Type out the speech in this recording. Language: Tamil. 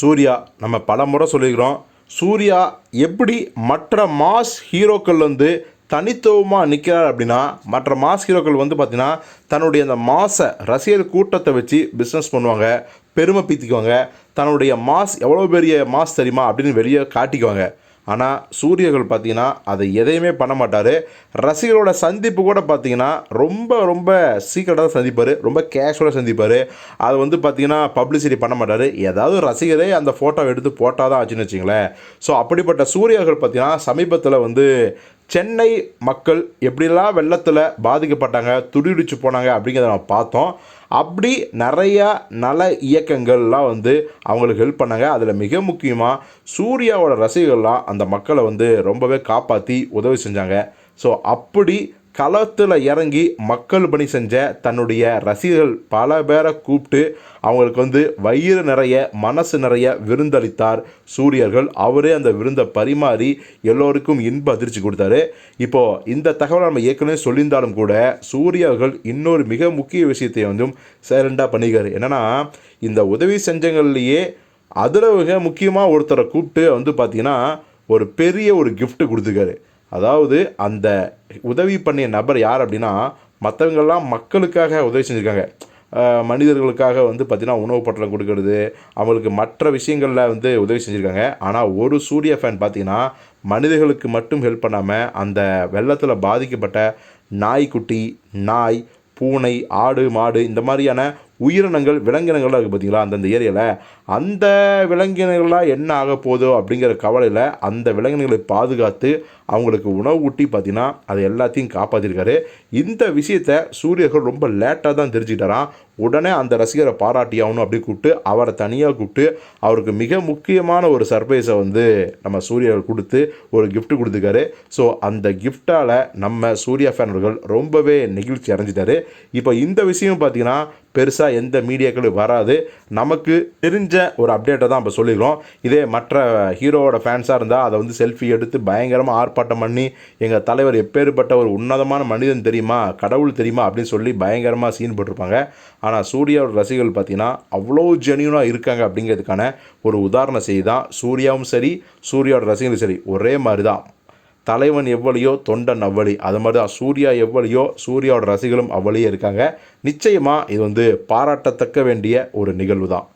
சூர்யா நம்ம பல முறை சொல்லிக்கிறோம் சூர்யா எப்படி மற்ற மாஸ் ஹீரோக்கள் வந்து தனித்துவமாக நிற்கிறார் அப்படின்னா மற்ற மாஸ் ஹீரோக்கள் வந்து பார்த்திங்கன்னா தன்னுடைய அந்த மாசை ரசிகர் கூட்டத்தை வச்சு பிஸ்னஸ் பண்ணுவாங்க பெருமை பீத்திக்குவாங்க. தன்னுடைய மாஸ் எவ்வளோ பெரிய மாஸ் தெரியுமா அப்படின்னு வெளியே காட்டிக்குவாங்க. ஆனால் சூரியர்கள் பார்த்தீங்கன்னா அதை எதையுமே பண்ண மாட்டார். ரசிகர்களோட சந்திப்பு கூட பார்த்தீங்கன்னா ரொம்ப ரொம்ப சீக்கிரட்டாக தான் சந்திப்பார். ரொம்ப கேஷுவலாக சந்திப்பார். அதை வந்து பார்த்தீங்கன்னா பப்ளிசிட்டி பண்ண மாட்டார். ஏதாவது ரசிகரே அந்த ஃபோட்டோவை எடுத்து போட்டால் தான் ஆச்சுன்னு வச்சிங்களேன். ஸோ அப்படிப்பட்ட சூரியர்கள் பார்த்தீங்கன்னா சமீபத்தில் வந்து சென்னை மக்கள் எப்படிலாம் வெள்ளத்தில் பாதிக்கப்பட்டாங்க துடிதுடிச்சு போனாங்க அப்படிங்கிறத நம்ம பார்த்தோம். அப்படி நிறையா நல இயக்கங்கள்லாம் வந்து அவங்களுக்கு ஹெல்ப் பண்ணாங்க. அதில் மிக முக்கியமாக சூர்யாவோட ரசிகர்கள்லாம் அந்த மக்களை வந்து ரொம்பவே காப்பாற்றி உதவி செஞ்சாங்க. ஸோ அப்படி களத்தில் இறங்கி மக்கள் பணி செஞ்ச தன்னுடைய ரசிகர்கள் பல பேரை கூப்பிட்டு அவங்களுக்கு வந்து வயிறு நிறைய மனசு நிறைய விருந்தளித்தார். சூரியர்கள் அவரே அந்த விருந்தை பரிமாறி எல்லோருக்கும் இன்ப அதிர்ச்சி கொடுத்தாரு. இப்போது இந்த தகவலை நம்ம ஏற்கனவே சொல்லியிருந்தாலும் கூட சூரியர்கள் இன்னொரு மிக முக்கிய விஷயத்தை வந்து சைலண்டாக பண்ணிக்காரு என்னென்னா இந்த உதவி செஞ்சங்கள்லேயே அதில் மிக முக்கியமாக ஒருத்தரை கூப்பிட்டு வந்து பார்த்திங்கன்னா ஒரு பெரிய ஒரு கிஃப்ட்டு கொடுத்துருக்காரு. அதாவது அந்த உதவி பண்ணிய நபர் யார் அப்படின்னா மற்றவங்கெல்லாம் மக்களுக்காக உதவி செஞ்சுருக்காங்க. மனிதர்களுக்காக வந்து பார்த்திங்கன்னா உணவு பட்டலம் கொடுக்கறது அவங்களுக்கு மற்ற விஷயங்களில் வந்து உதவி செஞ்சுருக்காங்க. ஆனால் ஒரு சூரிய ஃபேன் பார்த்திங்கன்னா மனிதர்களுக்கு மட்டும் ஹெல்ப் பண்ணாமல் அந்த வெள்ளத்தில் பாதிக்கப்பட்ட நாய்க்குட்டி நாய் பூனை ஆடு மாடு இந்த மாதிரியான உயிரினங்கள் விலங்கினங்கள்லாம் இருக்குது பார்த்தீங்களா அந்தந்த ஏரியாவில் அந்த விலங்கினங்கள்லாம் என்ன ஆக போதோ அப்படிங்கிற கவலையில் அந்த விலங்கினங்களை பாதுகாத்து அவங்களுக்கு உணவு ஊட்டி பார்த்தீங்கன்னா அது எல்லாத்தையும் காப்பாற்றிருக்காரு இந்த விஷயத்த சூரியர்கள் ரொம்ப லேட்டாக தான் தெரிஞ்சுக்கிட்டாராம். உடனே அந்த ரசிகரை பாராட்டி ஆகணும் அப்படி கூப்பிட்டு அவரை தனியாக கூப்பிட்டு அவருக்கு மிக முக்கியமான ஒரு சர்ப்ரைஸை வந்து நம்ம சூரியர்கள் கொடுத்து ஒரு கிஃப்ட் கொடுத்துருக்காரு. ஸோ அந்த கிஃப்டால் நம்ம சூர்யா ஃபேனர்கள் ரொம்பவே நெகிழ்ச்சி அடைஞ்சிட்டாரு. இப்போ இந்த விஷயம் பார்த்தீங்கன்னா பெருசாக எந்த மீடியாக்களும் வராது. நமக்கு தெரிஞ்ச ஒரு அப்டேட்டை தான் இப்போ சொல்லிக்கிறோம் இதே மற்ற ஹீரோவோட ஃபேன்ஸாக இருந்தால் அதை வந்து செல்ஃபி எடுத்து பயங்கரமாக ஆர்ப்பாட்டம் பண்ணி எங்கள் தலைவர் எப்பேற்பட்ட ஒரு உன்னதமான மனிதன் தெரியுமா கடவுள் தெரியுமா அப்படின்னு சொல்லி பயங்கரமாக சீன் போட்டிருப்பாங்க. ஆனால் சூர்யாவோட ரசிகர்கள் பார்த்தீங்கன்னா அவ்வளோ ஜெனியூனாக இருக்காங்க அப்படிங்கிறதுக்கான ஒரு உதாரண செய்தி தான் சூர்யாவும் சரி சூர்யாவோட ரசிகர்களும் சரி ஒரே மாதிரி தான் தலைவன் எவ்வளியோ தொண்டன் அவ்வளி. அது மாதிரி தான் சூர்யா எவ்வளியோ சூர்யாவோட ரசிகர்களும் அவ்வளியே இருக்காங்க. நிச்சயமாக இது வந்து பாராட்டத்தக்க வேண்டிய ஒரு நிகழ்வு தான்